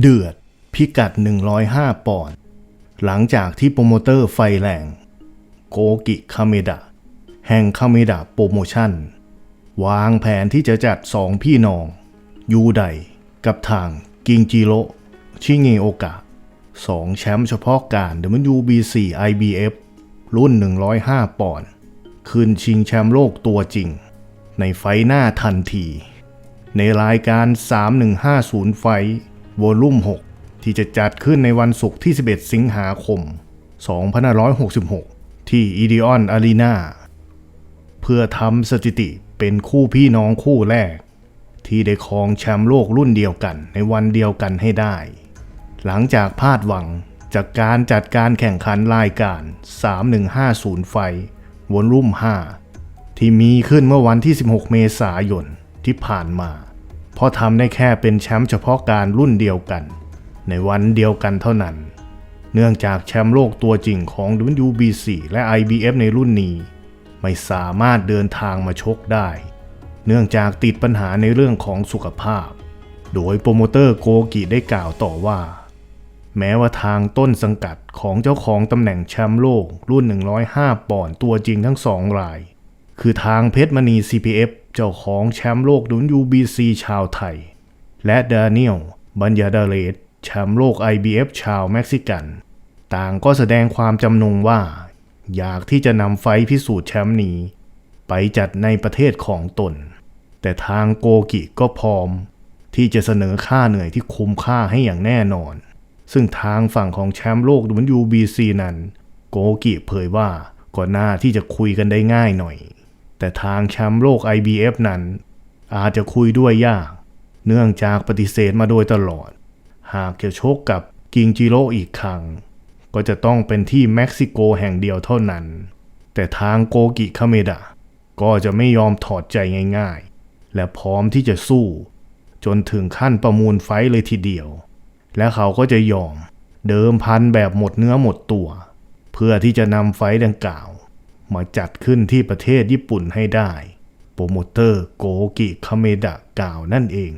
เดือด พิกัด 105 ปอนด์หลังจากที่โปรโมเตอร์ไฟแรง โกกิคาเมดะแห่งคาเมดะโปรโมชั่น วางแผนที่จะจัดสองพี่น้อง ยูไดกับทางกิงจิโรชิเงโอกะสองแชมป์เฉพาะการ WBC IBF รุ่น 105 ปอนด์คืนชิงแชมป์โลกตัวจริง ในไฟหน้าทันที ในรายการ 3150 ไฟท์ วอลลุ่ม 6 ที่จะจัดขึ้นในวันศุกร์ที่ 11 สิงหาคม 2566 ที่อีดิออนอารีนาเพื่อทำสถิติเป็นคู่พี่น้องคู่แรก ที่ได้ครองแชมป์โลกรุ่นเดียวกันในวันเดียวกันให้ได้ หลังจากพลาดหวังจากการจัดการแข่งขันรายการ 3150 ไฟวอลลุ่ม 5 ที่มีขึ้นเมื่อวันที่ 16 เมษายนที่ผ่านมา เพราะทำได้แค่เป็นแชมป์เฉพาะการรุ่นเดียวกัน ในวันเดียวกันเท่านั้น เนื่องจากแชมป์โลกตัวจริงของ WBC และ IBF ในรุ่นนี้ ไม่สามารถเดินทางมาชกได้ เนื่องจากติดปัญหาในเรื่องของสุขภาพ โดยโปรโมเตอร์โกกิได้กล่าวต่อว่า แม้ว่าทางต้นสังกัดของเจ้าของตำแหน่งแชมป์โลกรุ่น 105 ปอนด์ตัวจริงทั้งสองราย คือทางเพชรมณี CPF เจ้าของแชมป์โลก WBC ชาวไทย และดานิเอลบัญญาดาเลสแชมป์โลก IBF ชาวเม็กซิกัน ต่างก็แสดงความจำนงว่า อยากที่จะนำไฟพิสูจน์แชมป์นี้ ไปจัดในประเทศของตน แต่ทางโกกิก็พร้อม ที่จะเสนอค่าเหนื่อยที่คุ้มค่าให้อย่างแน่นอน ซึ่งทางฝั่งของแชมป์โลก WBC นั้น โกกิเผยว่าก็น่าที่จะคุยกันได้ง่ายหน่อย แต่ทางแชมป์โลก IBF นั้น อาจจะคุยด้วยยาก เนื่องจากปฏิเสธมาโดยตลอด หากจะชกกับกิงจิโร่อีกครั้ง ก็จะต้องเป็นที่เม็กซิโกแห่งเดียวเท่านั้น แต่ทางโกกิคาเมดะก็จะไม่ยอมถอดใจง่ายๆ และพร้อมที่จะสู้ จนถึงขั้นประมูลไฟเลยทีเดียว และเขาก็จะยอมเดิมพันแบบหมดเนื้อหมดตัว เพื่อที่จะนำไฟดังกล่าว มาจัดขึ้นที่ประเทศญี่ปุ่นให้ได้ โปรโมเตอร์โกกิคาเมดะกล่าวนั่นเอง